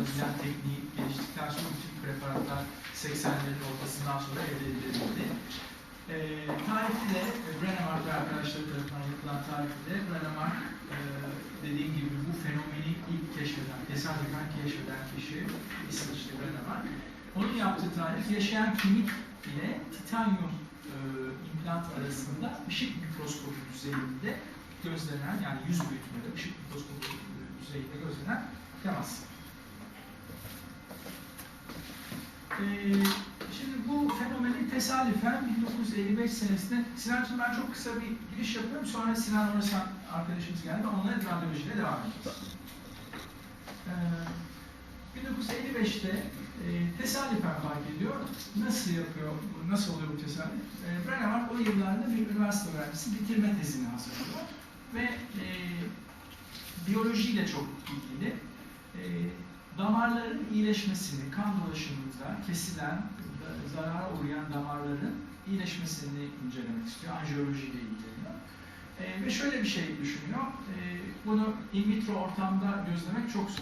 bilen tekniği geliştikten sonra bütün preparatlar 80'lerin ortasından sonra elde edildi. E, tarifi de e, Brennemark ve arkadaşları tarafından yapılan tarifi de Brennemark e, dediğim gibi bu fenomeni ilk keşfeden, tesadüfen keşfeden kişi İsviçre Brennemark. Onun yaptığı tarif yaşayan kemik ile titanyum e, implant arasında ışık mikroskopu düzeyinde gözlenen yani yüz büyütmede ışık mikroskopu düzeyinde gözlenen temas. Ee, şimdi bu fenomeni tesadüfen 1955 senesinde Sinan'cığım ben çok kısa bir giriş yapıyorum. Sonra Sinan Orasan arkadaşımız geldi. Onunla radyoolojiyle devam edeceğiz. Ee, 1955'te e, tesadüfen fark ediyor. Nasıl yapıyor, nasıl oluyor bu tesadüf? E, Brennemark o yıllarda bir üniversite öğrencisi bitirme tezini hazırlıyor. Ve e, biyolojiyle çok ilgili. Damarların iyileşmesini, kan dolaşımında kesilen, zarara uğrayan damarların iyileşmesini incelemek istiyor. Anjiyolojiyle ilgileniyor. E, ve şöyle bir şey düşünüyor. E, bunu in vitro ortamda gözlemek çok zor.